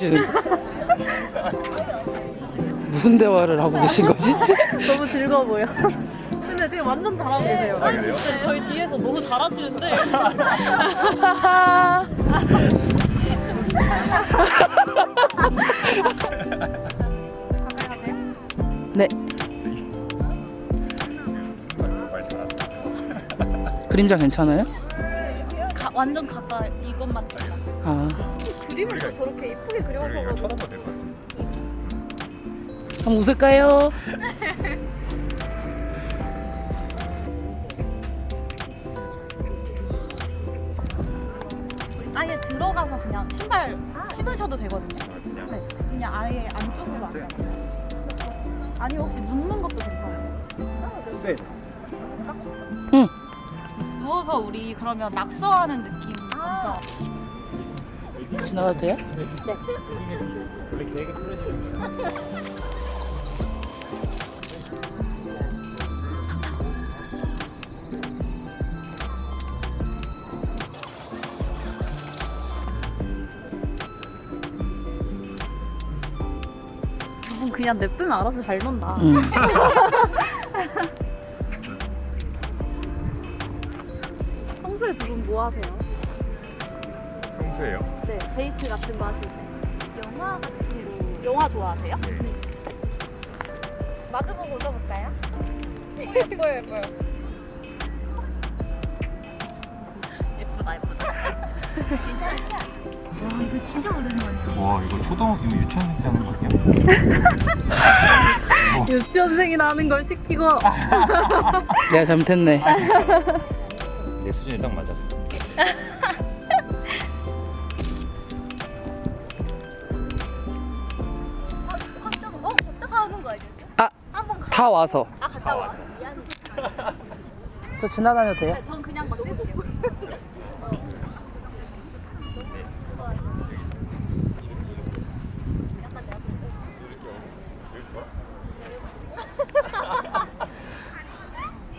잘하시는. 무슨 대화를 하고 계신 거지? 너무 즐거워 보여. 근데 지금 완전 잘하고 계세요. 아니 진짜 저희 뒤에서 너무 잘하시는데. 네. 그림자 괜찮아요? 가, 완전 가까이 이것만 달라. 아, 그림을 또 저렇게 이쁘게 그려서 될것 같아. 한번 웃을까요? 아예 들어가서 그냥 신발 신으셔도 되거든요. 네, 그냥 아예 안쪽으로 안 가요. 아니 혹시 눕는 것도 괜찮아요? 네. 응. 누워서 우리 그러면 낙서하는 느낌 먼저. 지나가도 돼요? 원래 계획이 풀어지면 두분 그냥 냅두면 알아서 잘 논다. 응. 평소에 두 분 뭐 하세요? 평소에요. 네, 데이트 같은 거 하실 때. 영화 같은 거. 영화 좋아하세요? 네. 마주보고 웃어볼까요? 예뻐요, 예뻐요. 예쁘다, 예쁘다. 와, 이거 진짜 오랜만이야. 와 이거 초등 이거 유치원생 때 하는 거 아니야? 유치원생이나 하는 걸 시키고. 내가 잘못했네. 내 수준에 딱 맞았어. 어? 다 와서. 아, 갔다 와. 미안해. 저 지나다녀도 돼요? 네, 전 그냥 막 찍을게요.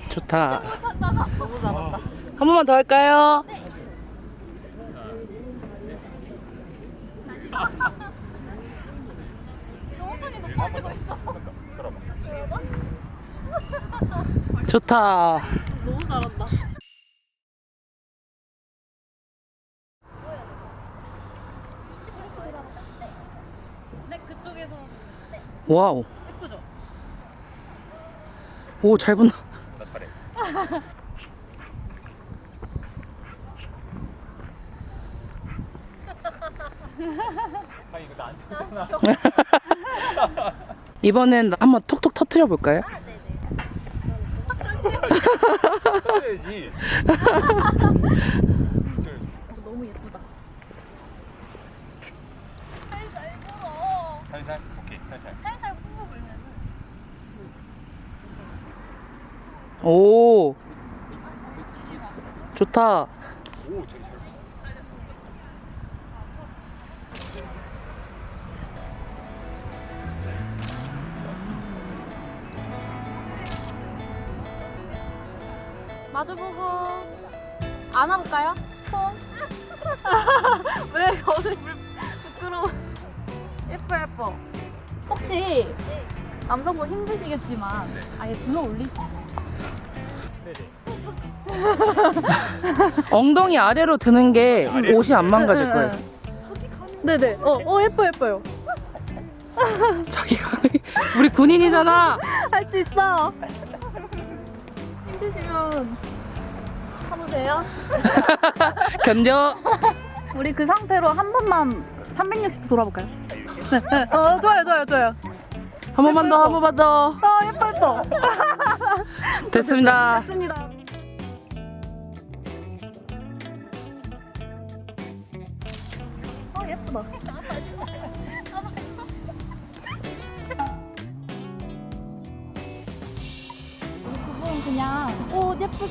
좋다. 너무. 한 번만 더 할까요? 영선이도 빠지고 있어. 좋다. 너무 잘한다. 네, 와우. 예쁘죠? 오, 잘 본다. 나 잘해. 아 이거 나안 좋잖아. 이번엔 한번 톡톡 터트려 볼까요? 써야지. 너무 예쁘다. 살살 불어. 살살 오케이 살살. 살살 불어 불면. 오. 좋다. 오 되게 마주보고 안아볼까요? 손. 왜 어디 불 부끄러워? 예뻐 예뻐. 혹시 남성분 힘드시겠지만 아예 들어 올리시나요? 엉덩이 아래로 드는 게 옷이 안 망가질 거예요. 네네. 어, 어 예뻐 예뻐요. 자기가 우리 군인이잖아. 할 수 있어. 힘드시면 참으세요. 견뎌. 우리 그 상태로 한 번만 360도 돌아볼까요? 네. 네. 어 좋아요 좋아요 좋아요. 한 번만 더, 한 번만 더. 아 예뻐 예뻐. 됐습니다. 좋습니다.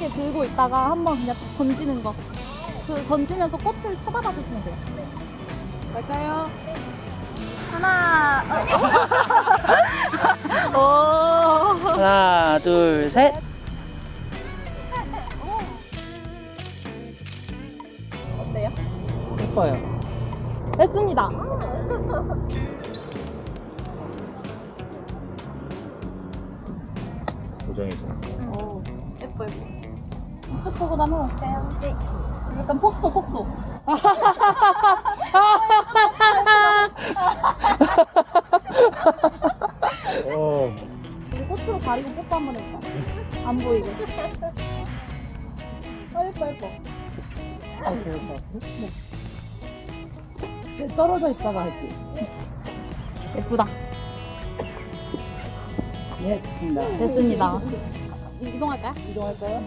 꽃 예쁘게 들고 있다가 한번 그냥 던지는 거. 그 던지면서 꽃을 쳐다봐 주시면 돼요. 갈까요? 하나. 오. 하나, 둘, 셋. 어때요? 예뻐요. 됐습니다. 고정해서. 오, 예뻐, 예뻐. 쭉 보고 나면 어때요? 네. 약간 폭포, 폭포. 어. 우리 꽃으로 가리고 뽀뽀 한번 해볼까? 안 보이게. 아, 예뻐, 예뻐. 네, 떨어져 있다가 할게. 예쁘다. 네, 좋습니다. 됐습니다. 이동할까요? 이동할까요?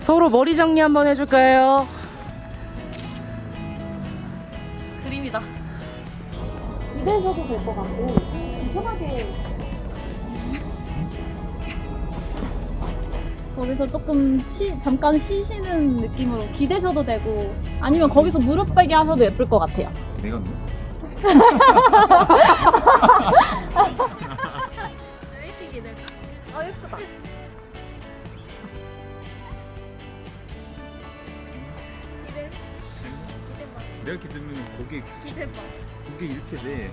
서로 머리 정리 한번 해줄까요? 그림이다. 이대셔도 될 것 같고, 편하게. 거기서 조금 쉬, 잠깐 쉬시는 느낌으로 기대셔도 되고, 아니면 거기서 무릎 베기 하셔도 예쁠 것 같아요. 내가 뭐? 아, 예쁘다. 이렇게 들면 고개 고개 이렇게 돼.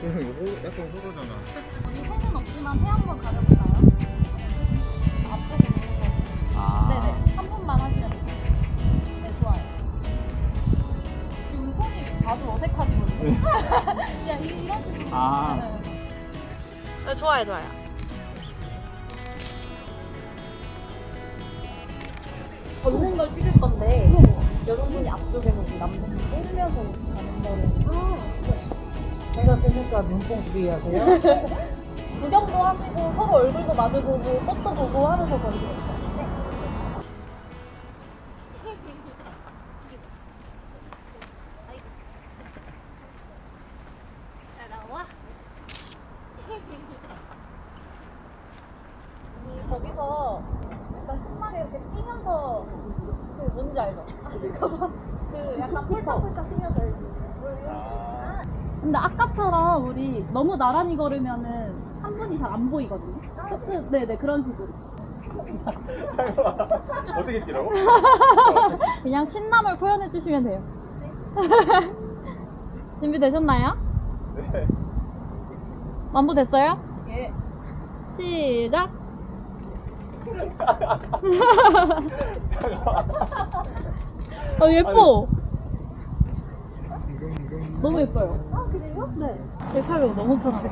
그럼 이거 약간 호러잖아. 우리 해는 없지만 해 한번 가려볼까요? 앞으로 아. 네네. 한 분만 하시면 돼요. 네, 좋아요. 지금 손이 아주 어색하지거든요. 야, 이- 이런 식으로. 아. 네, 좋아요, 좋아요. 걷는 걸 찍을 건데, 여러분이 앞쪽에 보고 남분이 끌면서 가는 거를. 제가 뜨니까 눈뽕 두개 하세요? 구경도 하시고, 서로 얼굴도 마주보고, 꽃도 보고 하면서 거예요. 우리 거기서 약간 손만에 이렇게 뛰면서 그 뭔지 알죠? 그 약간 펄쩍펄쩍 뛰면서 이렇게. 아. 근데 우리 너무 나란히 걸으면은 한 분이 잘 안 보이거든요. 그, 네네 그런 식으로. 어떻게 뛰라고? 그냥 신남을 표현해 주시면 돼요. 준비되셨나요? 네. 완부 됐어요? 예. 시작. 어 예뻐. 너무 예뻐요. 아 그래요? 네. 제 팔로 너무 편하네.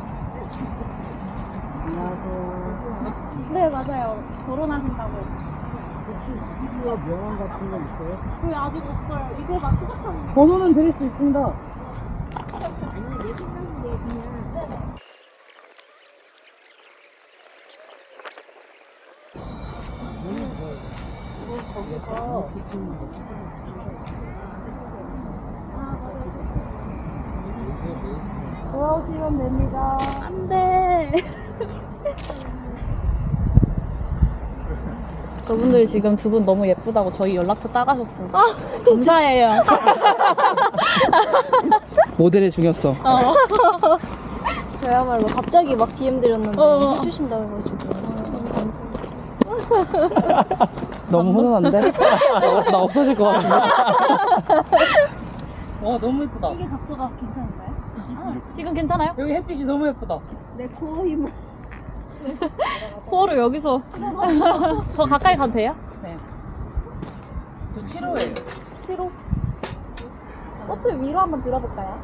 네 맞아요. 결혼하신다고. 친구와 명함 같은 거 있어요? 그 아직 없어요. 이거 막 시작하는 번호는 드릴 수 있습니다. 돌아오시 면 됩니다. 안 돼. 저분들 지금 두 분 너무 예쁘다고 저희 연락처 따가셨습니다. 감사해요. 모델의 중요성. 저야말로 갑자기 막 DM 드렸는데 어. 해주신다고 해가지고 너무 감사해요. 너무 훈훈한데? 나, 나 없어질 것 같은데? 와, 너무 예쁘다. 이게 각도가 괜찮은가요? 지금 괜찮아요? 여기 햇빛이 너무 예쁘다. 내코 힘을 코어를 여기서. 저 가까이 가도 돼요? 네. 저 7호예요. 시로. 꽃을 위로 한번 들어볼까요?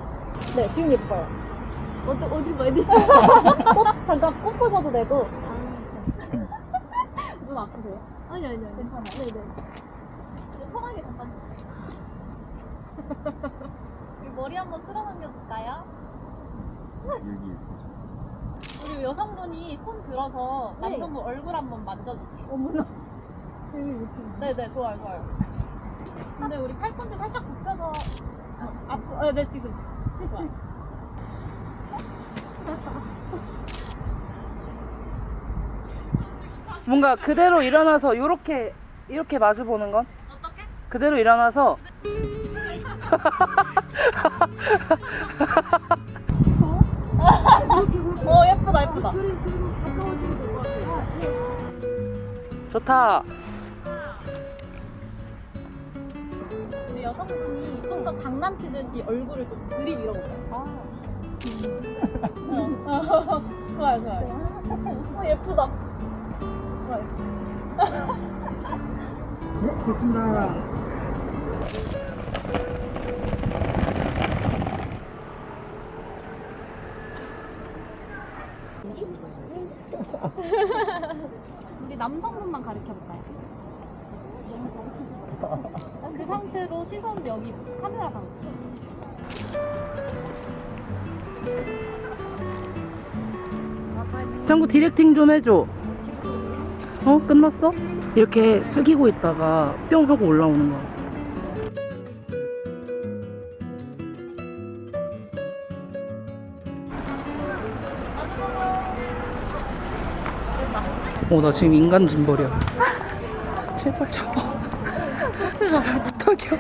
네, 지금 예뻐요. 어디 어디 돼? 꽃, 잠깐 꽃 보셔도 되고. 눈 아프세요? 아니 아니 아니. 괜찮아요. 네네. 이제 편하게 잠깐. 우리 머리 한번 쓸어 당겨줄까요? 여기 우리 여성분이 손 들어서 네. 남성분 얼굴 한번 만져줄게요. 어머나. 네네, 좋아요, 좋아요. 근데 우리 팔꿈치 살짝 굽혀서. 앞, 네, 네, 지금. 좋아요. 뭔가 그대로 일어나서 요렇게, 이렇게 마주 보는 건? 어떻게? 그대로 일어나서 어, 예쁘다. 좋다. 여성분이 좀 더 장난치듯이 얼굴을 좀 들이 밀어볼까요? 아. 어, 어, 좋아요, 좋아요. 어, 예쁘다. 좋아요. 우리 남성분만 가르쳐볼까요? 그 상태로 시선 여기 카메라 방. 짱구 디렉팅 좀 해줘. 어? 끝났어? 이렇게 숙이고 있다가 뿅 하고 올라오는 거야. 어, 나 지금 인간 짐벌이야. 제발 잡아. 부탁이야.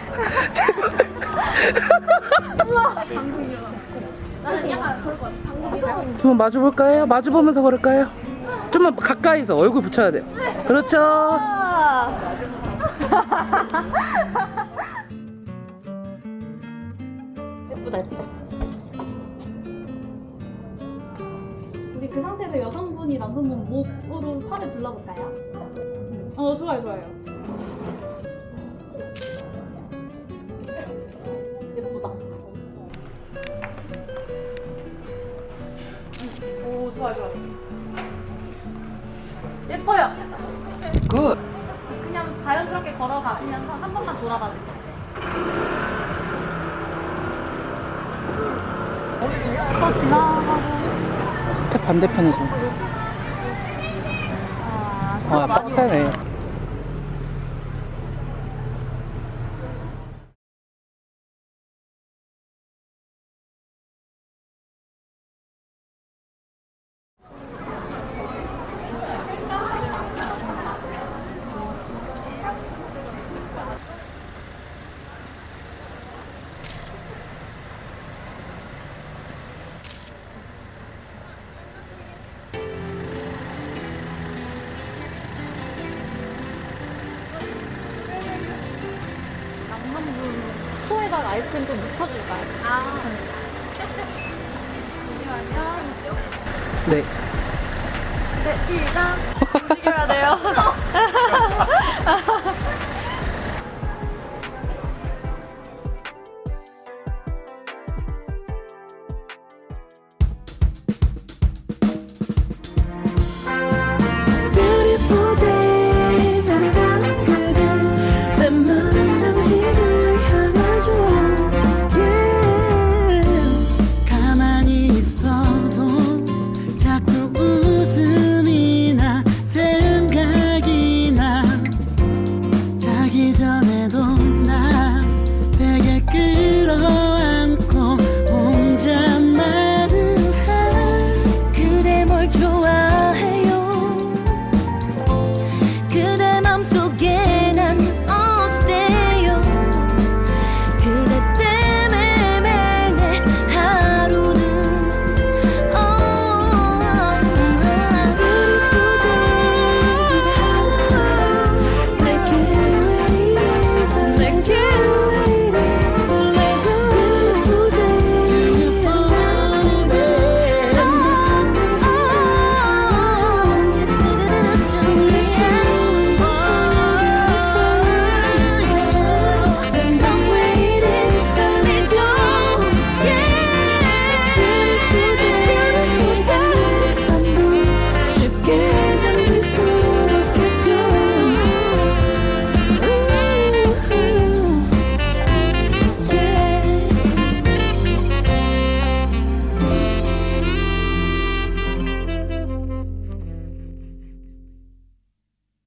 두번 마주 볼까요? 마주 보면서 걸을까요? 좀만 가까이서 얼굴 붙여야 돼요. 그렇죠. 팔을 둘러볼까요? 어, 좋아요, 좋아요. 예쁘다. 오, 좋아요, 좋아요. 예뻐요. 굿. 그냥 자연스럽게 걸어가시면서 한 번만 돌아봐 주세요. 저 지나가고 반대편에서. 아, 아, 빡세네. 좀 묻혀줄까요? 아. 잠시만요. 네. 네, 시작. 해야 돼요.